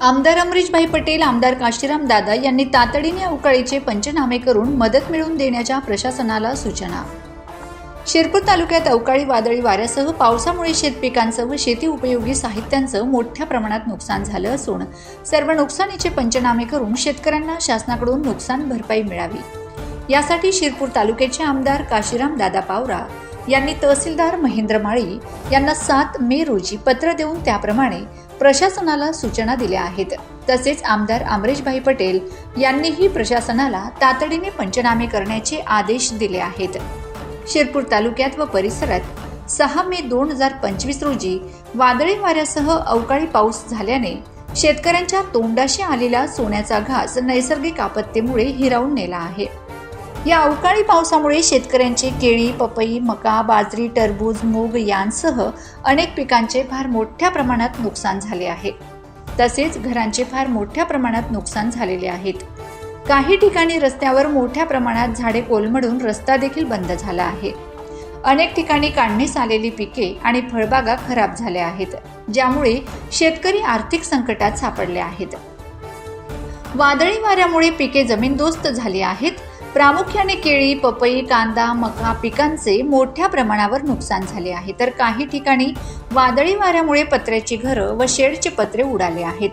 आमदार अमरीशभाई पटेल आमदार काशीराम दादा यांनी तातडीने अवकाळीचे पंचनामे करून मदत मिळवून देण्याच्या प्रशासनाला सूचना. शिरपूर तालुक्यात अवकाळी वादळी वाऱ्यासह पावसामुळे शेतपिकांचं व शेती उपयोगी साहित्यांचं मोठ्या प्रमाणात नुकसान झालं असून सर्व नुकसानीचे पंचनामे करून शेतकऱ्यांना शासनाकडून नुकसान भरपाई मिळावी. यासाठी शिरपूर तालुक्याचे आमदार काशीराम दादा पावरा यांनी तहसीलदार महेंद्र माळी यांना सात मे रोजी पत्र देऊन त्याप्रमाणे प्रशासनाला सूचना दिल्या आहेत. तसेच आमदार अमरेशभाई पटेल यांनीही प्रशासनाला तातडीने पंचनामे करण्याचे आदेश दिले आहेत. शिरपूर तालुक्यात व परिसरात सहा मे दोन हजार पंचवीस रोजी वादळी वाऱ्यासह अवकाळी पाऊस झाल्याने शेतकऱ्यांच्या तोंडाशी आलेला सोन्याचा घास नैसर्गिक आपत्तीमुळे हिरावून नेला आहे. या अवकाळी पावसामुळे शेतकऱ्यांचे केळी पपई मका बाजरी टरबूज मूग यांसह अनेक पिकांचे फार मोठ्या प्रमाणात नुकसान झाले आहे. तसेच घरांचे फार मोठ्या प्रमाणात नुकसान झालेले आहेत. काही ठिकाणी रस्त्यावर मोठ्या प्रमाणात झाडे कोलमडून रस्ता देखील बंद झाला आहे. अनेक ठिकाणी काढणीस आलेली पिके आणि फळबागा खराब झाल्या आहेत ज्यामुळे शेतकरी आर्थिक संकटात सापडले आहेत. वादळी वाऱ्यामुळे पिके जमीनदोस्त झाली आहेत प्रामुख्याने केळी पपई कांदा मका पिकांचे मोठ्या प्रमाणावर नुकसान झाले आहे. तर काही ठिकाणी वादळी वाऱ्यामुळे पत्र्याची घरं व शेडचे पत्रे उडाले आहेत.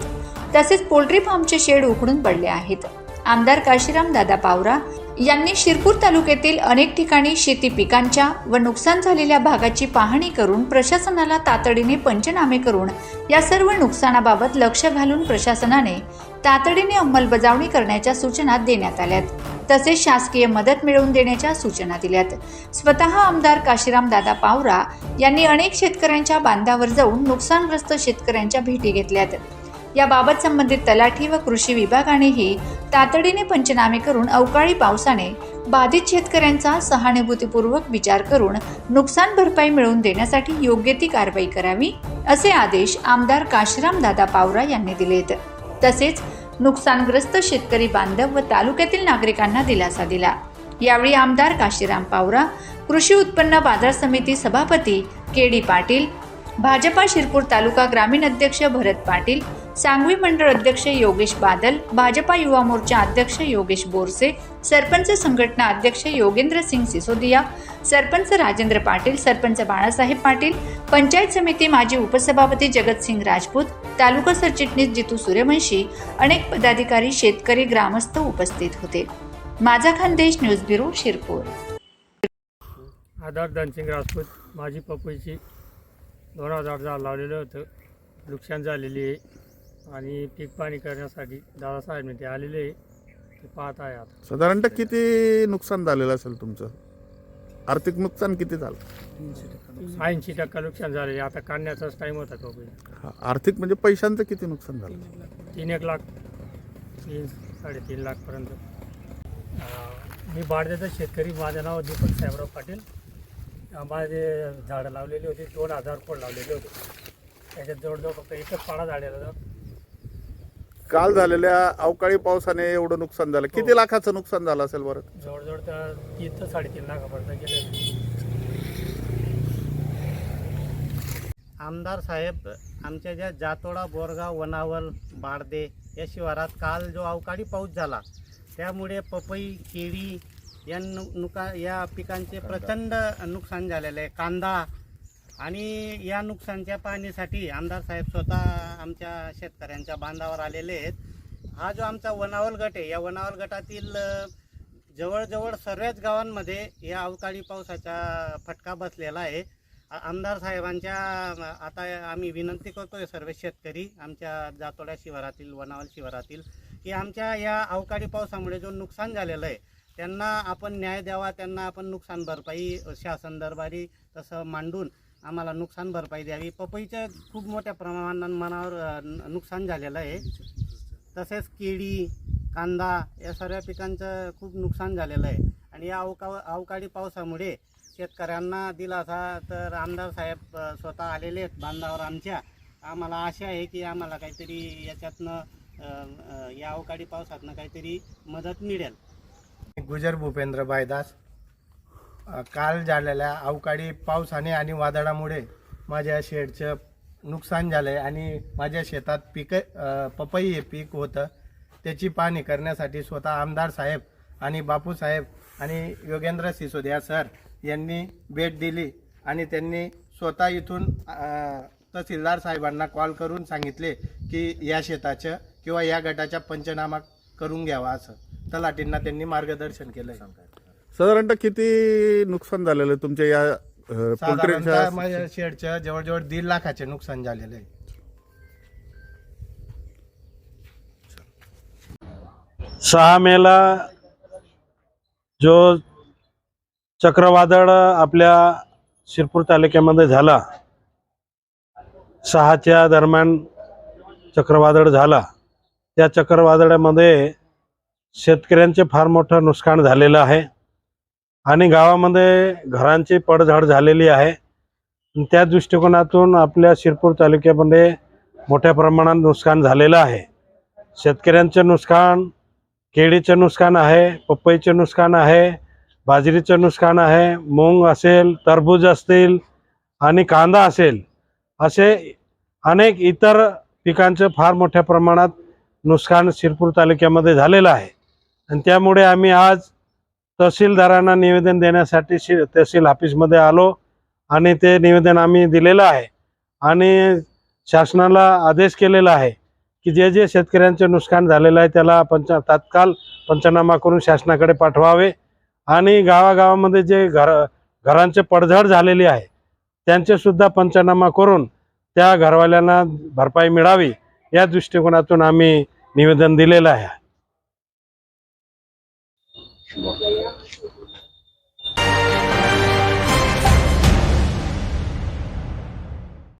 तसेच पोल्ट्री फार्मचे शेड उखडून पडले आहेत. आमदार काशीराम दादा पावरा यांनी शिरपूर तालुक्यातील अनेक ठिकाणी शेती पिकांच्या व नुकसान झालेल्या भागाची पाहणी करून प्रशासनाला तातडीने पंचनामे करून या सर्व नुकसानाबाबत लक्ष घालून प्रशासनाने तातडीने अंमलबजावणी करण्याच्या सूचना देण्यात आल्यात. तसेच शासकीय मदत मिळवून देण्याच्या सूचना दिल्यात. स्वतः आमदार काशीराम दादा पावरा यांनी अनेक शेतकऱ्यांच्या बांधावर जाऊन नुकसानग्रस्त शेतकऱ्यांच्या भेटी घेतल्यात. याबाबत संबंधित तलाठी व कृषी विभागानेही तातडीने पंचनामे करून अवकाळी पावसाने बाधित शेतकऱ्यांचा सहानुभूतीपूर्वक विचार करून नुकसान भरपाई मिळवून देण्यासाठी योग्य ती कारवाई करावी असे आदेश आमदार काशीराम दादा पावरा यांनी दिलेत. तसेच नुकसानग्रस्त शेतकरी बांधव व तालुक्यातील नागरिकांना दिलासा दिला. यावेळी आमदार काशीराम पावरा कृषी उत्पन्न बाजार समिती सभापती के डी पाटील भाजपा शिरपूर तालुका ग्रामीण अध्यक्ष भरत पाटील सांगवी मंडळ अध्यक्ष योगेश बादल भाजपा युवा मोर्चा अध्यक्ष योगेश बोरसे सरपंच संघटना अध्यक्ष योगेंद्र सिंग सिसोदिया सरपंच राजेंद्र पाटील सरपंच बाळासाहेब पाटील पंचायत समिती माजी उपसभापती जगतसिंग राजपूत तालुका सरचिटणीस जितू सूर्यवंशी अनेक पदाधिकारी शेतकरी ग्रामस्थ उपस्थित होते. माझा खानदेश न्यूज ब्युरो शिरपूर. आधार दानसिंग राजपूत माझी पपईची दोन हजार झाड लावलेलं होतं. नुकसान झालेली आहे. आणि पीक पाणी करण्यासाठी दादासाहेब ते आलेले आहे. ते पाहत आहे आता. साधारणतः किती नुकसान झालेलं असेल तुमचं? आर्थिक नुकसान किती झालं? ऐंशी टक्का नुकसान झालेले आता काढण्याचाच टाईम होता पपई हा, आर्थिक म्हणजे पैशांचं किती नुकसान झालं? तीन एक लाख तीन साडेतीन लाखपर्यंत अं, मी बाळद्याचा शेतकरी माझं नाव दीपक साहेबराव पाटील. अं, माझे झाडं लावलेली होती दोन हजार खोड लावलेले होते. त्याच्यात जवळजवळ फक्त एकच पाडा झालेला होता. काल झालेल्या अवकाळी पावसाने एवढं नुकसान झालं. किती लाखाचं नुकसान झालं असेल बरं? जवळजवळ तर तीन ते साडेतीन लाखापर्यंत गेले. आमदार साहेब आमच्या ज्या जातोडा बोरगाव वनावल बारदे या शिवारात काल जो अवकाळी पाऊस झाला त्यामुळे पपई केळी या नु नुका या पिकांचे प्रचंड नुकसान झालेलं आहे. कांदा आणि या नुकसानच्या पाहणीसाठी आमदार साहेब स्वतः आमच्या शेतकऱ्यांच्या बांधावर आलेले आहेत. हा जो आमचा वनावल गट आहे या वनावल गटातील जवळजवळ सर्वच गावांमध्ये या अवकाळी पावसाचा फटका बसलेला आहे. आमदार साहेबांच्या आता आम्ही विनंती करतोय सर्व शेतकरी आमच्या जातोड्या शिवारातील वनावल शिवारातील की आमच्या या अवकाळी पावसामुळे जो नुकसान झालेलं आहे त्यांना आपण न्याय द्यावा त्यांना आपण नुकसान भरपाई शासन दरबारी तसं मांडून आम्हाला नुकसान भरपाई द्यावी. पपईचं खूप मोठ्या प्रमाणात मनावर न- नुकसान झालेलं आहे. तसेच केळी कांदा या सर्व पिकांचं खूप नुकसान झालेलं आहे. आणि या अवका अवकाळी पावसामुळे शेतकऱ्यांना दिलासा तर आमदार साहेब स्वतः आलेले आहेत बांधावर आमच्या. आम्हाला आशा आहे की आम्हाला काहीतरी याच्यातनं या अवकाळी पावसातनं काहीतरी मदत मिळेल. गुजर भूपेंद्र बायदास. काल झालेल्या अवकाळी पावसाने आणि वादळामुळे माझ्या शेडचं नुकसान झालं आहे आणि माझ्या शेतात पीक पपई हे पीक होतं. त्याची पाहणी करण्यासाठी स्वतः आमदार साहेब आणि बापू साहेब आणि योगेंद्र सिसोदिया सर यांनी भेट दिली आणि त्यांनी स्वतः इथून तहसीलदार साहेबांना कॉल करून सांगितले की या शेताचं किंवा या गटाच्या पंचनामा करून घ्यावा असं. तलाटींना त्यांनी मार्गदर्शन केलं साधारणतः किती नुकसान झालेलं आहे तुमच्या या अ, साधारणतः पोल्ट्रीच्या माझ्या शेडचं जवळजवळ दीड लाखाचे नुकसान झालेलं आहे. सहा मेला जो चक्रवादळ आपल्या शिरपूर तालुक्यामध्ये झाला सहाच्या दरम्यान चक्रवादळ झाला. त्या चक्रवादळामध्ये शेतकऱ्यांचे फार मोठं नुकसान झालेलं आहे. आणि गावामध्ये घरांची पडझड झालेली आहे. त्या दृष्टिकोनातून आपल्या शिरपूर तालुक्यामध्ये मोठ्या प्रमाणात नुकसान झालेलं आहे. शेतकऱ्यांचं नुकसान केळीचं नुकसान आहे पपईचं नुकसान आहे बाजरीचं नुकसान आहे मूग असेल टरबूज असतील आणि कांदा असेल असे अनेक इतर पिकांचं फार मोठ्या प्रमाणात नुकसान शिरपूर तालुक्यामध्ये झालेलं आहे. आणि त्यामुळे आम्ही आज तहसीलदारांना निवेदन देण्यासाठी शि तहसील ऑफिसमध्ये आलो आणि ते निवेदन आम्ही दिलेलं आहे. आणि शासनाला आदेश केलेला आहे की जे जे शेतकऱ्यांचे नुकसान झालेलं आहे त्याला पंच तात्काळ पंचनामा करून शासनाकडे पाठवावे. आणि गावागावामध्ये जे घर घरांचे पडझड झालेली आहे त्यांचे सुद्धा पंचनामा करून त्या घरवाल्यांना भरपाई मिळावी या दृष्टिकोनातून आम्ही निवेदन दिलेलं आहे.